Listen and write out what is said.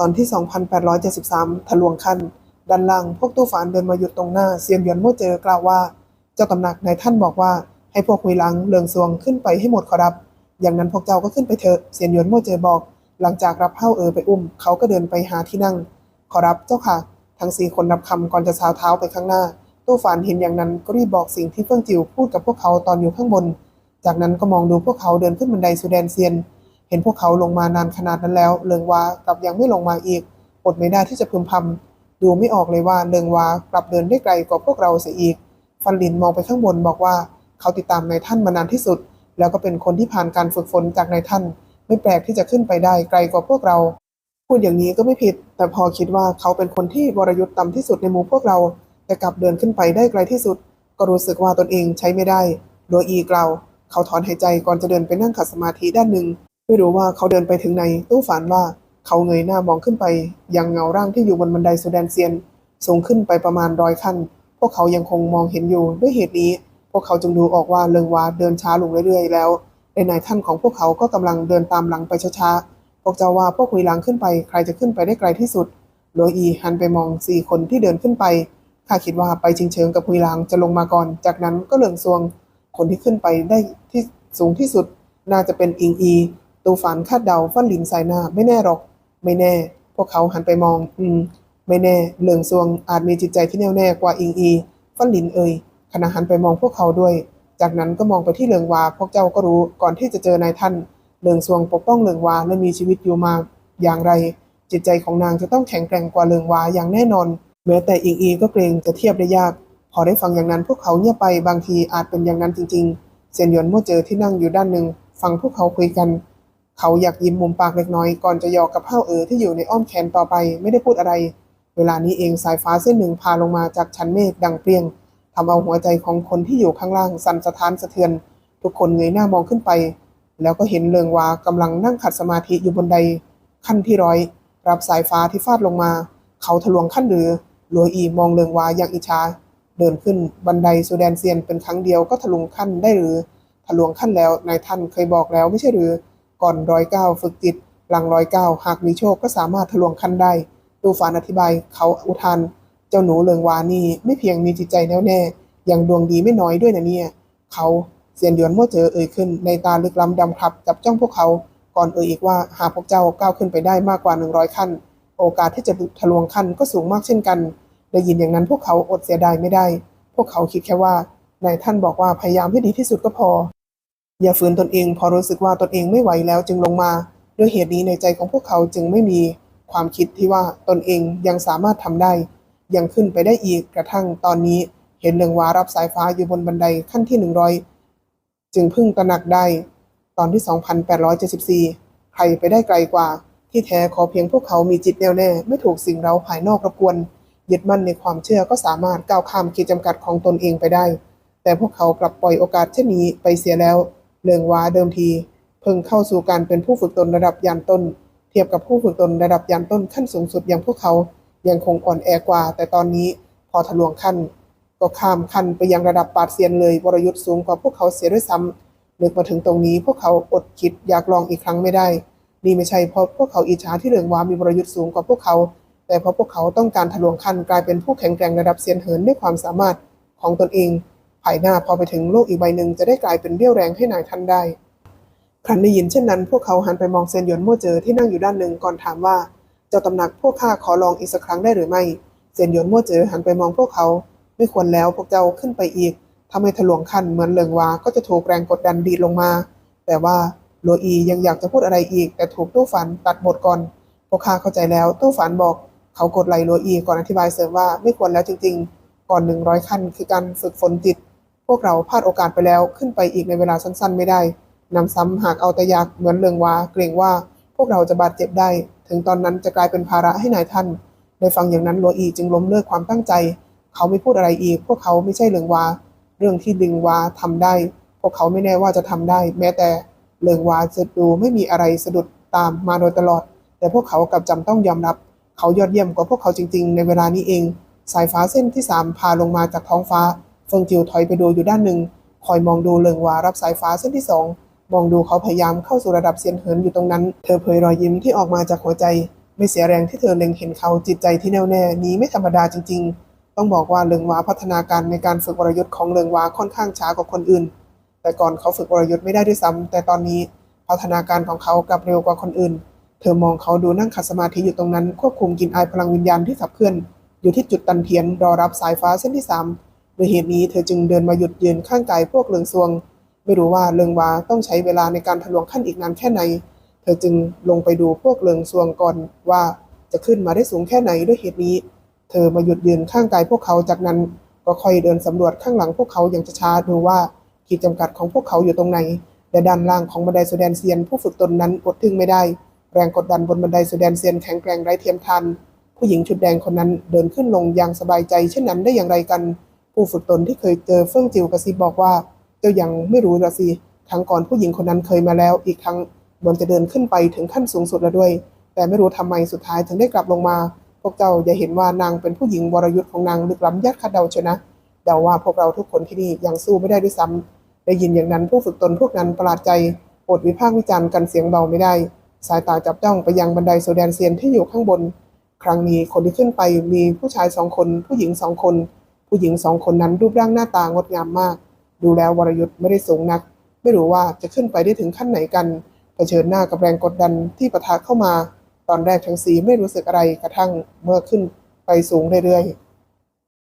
ตอนที่ 2873 ทะลวงขั้นด้านล่างพวกตู้ฝานเดินมาหยุดตรงหน้าเซียนหยวนโม่เจอกล่าวว่า เจ้าตำหนักนายท่านบอกว่า ให้พวกหุยหลังเลิงซวงขึ้นไปให้หมดขอรับ อย่างนั้นพวกเจ้าก็ขึ้นไปเถอะเซียนหยวนโม่เจอบอก หลังจากรับเฮ้าเออไปอุ้ม เขาก็เดินไปหาที่นั่ง ขอรับเจ้าค่ะ ทั้งสี่คนรับคำก่อนจะสาวเท้าไปข้างหน้า ตู้ฝานเห็นอย่างนั้นก็รีบบอกสิ่งที่เฟื่องจิวพูดกับพวกเขาตอนอยู่ข้างบน จากนั้นก็มองดูพวกเขาเดินขึ้นบันไดสู่แดนเซียน เห็นพวกเขาลงมานานขนาดนั้นแล้ว เลิงวากลับยังไม่ลงมาอีก อดไม่ได้ที่จะพึมพำดูไม่ออกเลยว่าเลิงวากลับเดินได้ไกลกว่าพวกเราเสียอีก ฟันลินมองไปข้างบนบอกว่า เขาติดตามนายท่านมานานที่สุด แล้วก็เป็นคนที่ผ่านการฝึกฝนจากนายท่าน ไม่แปลกที่จะขึ้นไปได้ไกลกว่าพวกเรา พูดอย่างนี้ก็ไม่ผิด แต่พอคิดว่าเขาเป็นคนที่วรยุทธ์ต่ำที่สุดในหมู่พวกเรา แต่กลับเดินขึ้นไปได้ไกลที่สุด ก็รู้สึกว่าตนเองใช้ไม่ได้ โดยอีกล่าวเขาถอนหายใจก่อนจะเดินไปนั่งขัดสมาธิด้านหนึ่ง ไม่รู้ว่าเขาเดินไปถึงไหน ตู้ฝันว่าเขาเงยหน้ามองขึ้นไป ยังเงาร่างที่อยู่บนบันไดสุแดนเซียน สูงขึ้นไปประมาณร้อยขั้น พวกเขายังคงมองเห็นอยู่ด้วยเหตุนี้ พวกเขาจึงดูออกว่าเลิงวาเดินช้าลงเรื่อยๆ แล้วในนายท่านของพวกเขาก็กำลังเดินตามหลังไปช้าๆพวกเจ้าว่าพวกหุยหลังขึ้นไปใครจะขึ้นไปได้ไกลที่สุดโดยอีหันไปมองสี่คนที่เดินขึ้นไปข้าคิดว่าไปชิงเชิงกับหุยหลังจะลงมาก่อน จากนั้นก็เหลืองซวง คนที่ขึ้นไปได้ที่สูงที่สุด น่าจะเป็นอิงอี ตูฝานคาดเดาฟันหลินสายหน้าไม่แน่หรอก ไม่แน่ พวกเขาหันไปมอง อืม ไม่แน่เหลืองซวงอาจมีจิตใจที่แน่วแน่กว่าอิงอีฟันหลินเอ่ยขณะหันไปมองพวกเขาด้วย จากนั้นก็มองไปที่เหลืองวาพวกเจ้าก็รู้ก่อนที่จะเจอนายท่านเหลืองซวงปกป้องเหลืองวาและมีชีวิตอยู่มาอย่างไร จิตใจของนางจะต้องแข็งแกร่งกว่าเหลืองวาอย่างแน่นอนแม้แต่อิงอีก็เกรงจะเทียบได้ยาก พอได้ฟังอย่างนั้นพวกเขาเงียบไปบางทีอาจเป็นอย่างนั้นจริง ๆ เซียนหยวนเมื่อเจอที่นั่งอยู่ด้านหนึ่งฟังพวกเขาคุยกัน เขาอยากยิ้มมุมปากเล็กน้อยก่อนจะหยอกกับเฮ้าเอ๋อที่อยู่ในอ้อมแขนต่อไปไม่ได้พูดอะไร เวลานี้เองสายฟ้าเส้นหนึ่งพาลงมาจากชั้นเมฆดังเปรียงทำเอาหัวใจของคนที่อยู่ข้างล่างสั่นสะท้านสะเทือน ทุกคนเงยหน้ามองขึ้นไป แล้วก็เห็นเลิงวากำลังนั่งขัดสมาธิอยู่บนไดขั้นที่ร้อย รับสายฟ้าที่ฟาดลงมา เขาทะลวงขั้นหรือหลวอีมองเลิงวาอย่างอิจฉาเดินขึ้นบันไดสุแดนเซียนเป็นครั้งเดียวก็ทะลุงขั้นได้หรือ ทะลวงขั้นแล้วนายท่านเคยบอกแล้วไม่ใช่หรือ ก่อนร้อยเก้าฝึกจิต หลังร้อยเก้าหากมีโชคก็สามารถทะลวงขั้นได้ตูฟานอธิบายเขาอุทานเจ้าหนูเลิงวานี่ไม่เพียงมีจิตใจแน่วแน่ยังดวงดีไม่น้อยด้วยนะเนี่ยเขาเสียนหยวนมั่วเจอเอ่ยขึ้น ในตาลึกล้ำดำครับจับจ้องพวกเขาก่อนเอ่ยอีกว่าหากพวกเจ้าก้าวขึ้นไปได้มากกว่า 100 ขั้น โอกาสที่จะทะลวงขั้นก็สูงมากเช่นกันได้ยินอย่างนั้นพวกเขาอดเสียดายไม่ได้ พวกเขาคิดแค่ว่านายท่านบอกว่าพยายามให้ดีที่สุดก็พอ อย่าฝืนตนเองพอรู้สึกว่าตนเองไม่ไหวแล้วจึงลงมา ด้วยเหตุนี้ในใจของพวกเขาจึงไม่มีความคิดที่ว่าตนเองยังสามารถทำได้ ยังขึ้นไปได้อีกกระทั่งตอนนี้เห็นเรืองวารับสายฟ้าอยู่บนบันไดขั้นที่ 100 จึงพึ่งตระหนักได้ ตอนที่ 2874 ใครไปได้ไกลกว่า ที่แท้ขอเพียงพวกเขามีจิตแน่วแน่ ไม่ถูกสิ่งเราภายนอกรบกวนยึดมั่นในความเชื่อก็สามารถก้าวข้ามขีดจำกัดของตนเองไปได้ แต่พวกเขากลับปล่อยโอกาสเช่นนี้ไปเสียแล้ว เรืองว้าเดิมที เพิ่งเข้าสู่การเป็นผู้ฝึกตนระดับยานต้น เทียบกับผู้ฝึกตนระดับยานต้นขั้นสูงสุดอย่างพวกเขา ยังคงอ่อนแอกว่า แต่ตอนนี้พอทะลวงขั้น ก็ข้ามขั้นไปยังระดับปาดเซียนเลยวรยุทธ์สูงกว่าพวกเขาเสียด้วยซ้ำนึกมาถึงตรงนี้พวกเขาอดคิดอยากลองอีกครั้งไม่ได้ นี่ไม่ใช่เพราะพวกเขาอิจฉาที่เรืองว้ามีวรยุทธ์สูงกว่าพวกเขา แต่เพราะพวกเขาต้องการทะลวงขั้นกลายเป็นผู้แข็งแกร่งระดับเซียนเหินด้วยความสามารถของตนเอง ภายหน้าพอไปถึงโลกอีกใบหนึ่งจะได้กลายเป็นเรี่ยวแรงให้นายท่านได้ ครั้นได้ยินเช่นนั้น พวกเขาหันไปมองเซนหยวนมั่วเจอที่นั่งอยู่ด้านหนึ่งก่อนถามว่า เจ้าตำหนักพวกข้าขอลองอีกสักครั้งได้หรือไม่เซนหยวนมั่วเจอหันไปมองพวกเขา ไม่ควรแล้วพวกเจ้าขึ้นไปอีกถ้าไม่ทะลวงขั้นเหมือนเหลิงวาก็จะถูกแรงกดดันดีดลงมา แต่ว่าโลอียังอยากจะพูดอะไรอีก แต่ถูกตู้ฝันตัดบทก่อนพวกข้าเข้าใจแล้วตู้ฝันบอกเขากดไหลโลอีก่อนอธิบายเสริมว่าไม่ควรแล้วจริง ๆ ก่อนหนึ่งร้อยขั้นคือการฝึกฝนจิต วกเราพลาดโอกาสไปแล้วขึ้นไปอีกในเวลาสั้นๆ ไม่ได้นำซ้ำหากเอาแต่ยากเหมือนเรืองวาเกรงว่าพวกเราจะบาดเจ็บได้ ถึงตอนนั้นจะกลายเป็นภาระให้นายท่านได้ฟังอย่างนั้นโลอีจึงล้มเลิกความตั้งใจ เขาไม่พูดอะไรอีก พวกเขาไม่ใช่เรืองวา เรื่องที่ดึงวาทำได้ พวกเขาไม่แน่ว่าจะทำได้ แม้แต่เรืองวาจะดูไม่มีอะไรสะดุดตามมาโดยตลอด แต่พวกเขากลับจำต้องยอมรับ เขายอดเยี่ยมกว่าพวกเขาจริง ๆ ในเวลานี้เอง สายฟ้าเส้นที่สามพาลงมาจากท้องฟ้า เฟิงจิวถอยไปดูอยู่ด้านหนึ่ง คอยมองดูเลิงวารับสายฟ้าเส้นที่สองมองดูเขาพยายามเข้าสู่ระดับเซียนเหินอยู่ตรงนั้น เธอเผยรอยยิ้มที่ออกมาจากหัวใจ ไม่เสียแรงที่เธอเล็งเห็นเขาจิตใจที่แน่วแน่นี้ไม่ธรรมดาจริง ๆ ต้องบอกว่าเลิงวาพัฒนาการในการฝึกวรยุทธ์ของเลิงวาค่อนข้างช้ากว่าคนอื่น แต่ก่อนเขาฝึกวรยุทธ์ไม่ได้ด้วยซ้ำแต่ตอนนี้พัฒนาการของเขากลับเร็วกว่าคนอื่น เธอมองเขาดูนั่งขัดสมาธิอยู่ตรงนั้นควบคุมกินอายพลังวิญญาณที่ขับเคลื่อน อยู่ที่จุดตันเทียนรอรับสายฟ้าเส้นที่สาม โดยเหตุนี้เธอจึงเดินมาหยุดยืนข้างกายพวกเลิงซวง ไม่รู้ว่าเลิงวาต้องใช้เวลาในการทะลวงขั้นอีกนานแค่ไหน เธอจึงลงไปดูพวกเลิงซวงก่อนว่าจะขึ้นมาได้สูงแค่ไหนด้วยเหตุนี้ เธอมาหยุดยืนข้างกายพวกเขาจากนั้นก็ค่อยเดินสำรวจข้างหลังพวกเขาอย่างช้าๆดูว่าขีดจำกัดของพวกเขาอยู่ตรงไหนและด้านล่างของบันไดสุแดนเซียน ผู้ฝึกตนนั้นอดทึ่งไม่ได้ แรงกดดันบนบันไดสุแดนเซียนแข็งแกร่งไร้เทียมทานผู้หญิงชุดแดงคนนั้นเดินขึ้นลงอย่างสบายใจเช่นนั้นได้อย่างไรกัน ผู้ฝึกตนที่เคยเจอเฟื่องจิวกระซิบบอกว่าเจ้ายังไม่รู้ละสิครั้งก่อนผู้หญิงคนนั้นเคยมาแล้ว อีกทั้งเหมือนจะเดินขึ้นไปถึงขั้นสูงสุดแล้วด้วย แต่ไม่รู้ทำไมสุดท้ายถึงได้กลับลงมา พวกเจ้าอย่าเห็นว่านางเป็นผู้หญิงวรยุทธ์ของนางลึกล้ำยัดคาดเดาเชนะเดาว่าพวกเราทุกคนที่นี่ยังสู้ไม่ได้ด้วยซ้ำได้ยินอย่างนั้นผู้ฝึกตนพวกนั้นประหลาดใจอดวิพากษ์วิจารณ์กันเสียงเบาไม่ได้ สายตาจับจ้องไปยังบันไดโซแดนเซียนที่อยู่ข้างบน ครั้งนี้คนที่ขึ้นไปมีผู้ชายสองคนผู้หญิงสองคน ผู้หญิงสองคนนั้นรูปร่างหน้าตางดงามมาก ดูแล้ววรยุทธ์ไม่ได้สูงนัก ไม่รู้ว่าจะขึ้นไปได้ถึงขั้นไหนกันเผชิญหน้ากับแรงกดดันที่ปะทะเข้ามา ตอนแรกทั้งสีไม่รู้สึกอะไรกระทั่งเมื่อขึ้นไปสูงเรื่อย